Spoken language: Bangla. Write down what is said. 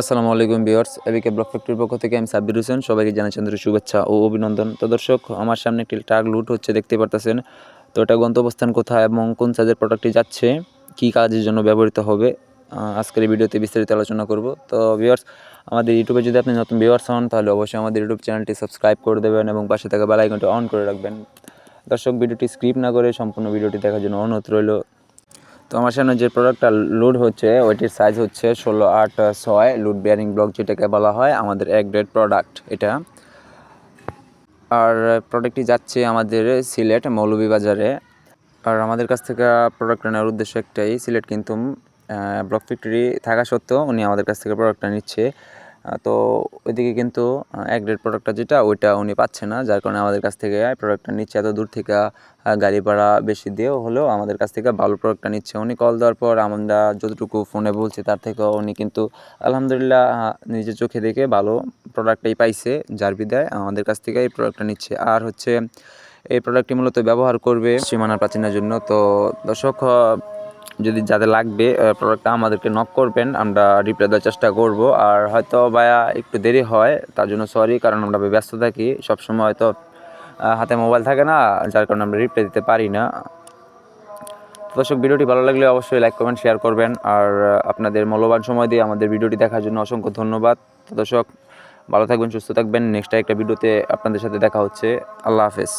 আসসালামু আলাইকুম বিয়ার্স এবিকে ব্লক ফ্যাক্টরির পক্ষ থেকে আমি সাব্বির হোসেন, সবাইকে চন্দ্র শুভেচ্ছা ও অভিনন্দন। তো দর্শক, আমার সামনে একটি ট্রাক লুট হচ্ছে দেখতে পারতেছেন। তো এটা গন্তব্যস্থান কোথায় এবং কোন সাইজের প্রোডাক্টটি যাচ্ছে, কী কাজের জন্য ব্যবহৃত হবে আজকের ভিডিওতে বিস্তারিত আলোচনা করব। তো ভিউয়ার্স, আমাদের ইউটিউবে যদি আপনি নতুন ভিউয়ার্স হন, তাহলে অবশ্যই আমাদের ইউটিউব চ্যানেলটি সাবস্ক্রাইব করে দেবেন এবং পাশে থাকা বেল আইকনটি অন করে রাখবেন। দর্শক, ভিডিওটি স্ক্রিপ্ট না করে সম্পূর্ণ ভিডিওটি দেখার জন্য অনুরোধ রইল। তো আমার সামনে যে প্রোডাক্টটা লুড হচ্ছে, ওইটির সাইজ হচ্ছে ষোলো, আট, ছয় লুড বিয়ারিং ব্লক যেটাকে বলা হয়, আমাদের এক গ্রেড প্রোডাক্ট এটা। আর প্রোডাক্টটি যাচ্ছে আমাদের সিলেট মৌলভীবাজারে। আর আমাদের কাছ থেকে প্রোডাক্ট নেওয়ার উদ্দেশ্য একটাই, সিলেট কিন্তু ব্লক ফ্যাক্টরি থাকা সত্ত্বেও উনি আমাদের কাছ থেকে প্রোডাক্টটা নিচ্ছে। তো ওইদিকে কিন্তু এক গ্রেড প্রোডাক্টটা যেটা, ওইটা উনি পাচ্ছে না, যার কারণে আমাদের কাছ থেকে প্রোডাক্টটা নিচ্ছে। এত দূর থেকে গাড়ি ভাড়া বেশি দিয়েও হলেও আমাদের কাছ থেকে ভালো প্রোডাক্টটা নিচ্ছে। উনি কল দেওয়ার পর আমরা যতটুকু ফোনে বলছি, তার থেকেও উনি কিন্তু আলহামদুলিল্লাহ নিজের চোখে দেখে ভালো প্রোডাক্টটাই পাইছে, যার বিদায় আমাদের কাছ থেকে এই প্রোডাক্টটা নিচ্ছে। আর হচ্ছে, এই প্রোডাক্টটি মূলত ব্যবহার করবে সীমানা প্রাচীনের জন্য। তো দর্শক যদি যাদের লাগবে প্রোডাক্টটা আমাদেরকে নক করবেন, আমরা রিপ্লাই দেওয়ার চেষ্টা করব। আর হয়তো ভাইয়া একটু দেরি হয়, তার জন্য সরি কারণ আমরা ব্যস্ত থাকি। সবসময় হয়তো হাতে মোবাইল থাকে না, যার কারণে আমরা রিপ্লাই দিতে পারি না। দর্শক, ভিডিওটি ভালো লাগলে অবশ্যই লাইক কমেন্ট শেয়ার করবেন। আর আপনাদের মূল্যবান সময় দিয়ে আমাদের ভিডিওটি দেখার জন্য অসংখ্য ধন্যবাদ। দর্শক, ভালো থাকবেন, সুস্থ থাকবেন। নেক্সট একটা ভিডিওতে আপনাদের সাথে দেখা হচ্ছে। আল্লাহ হাফেজ।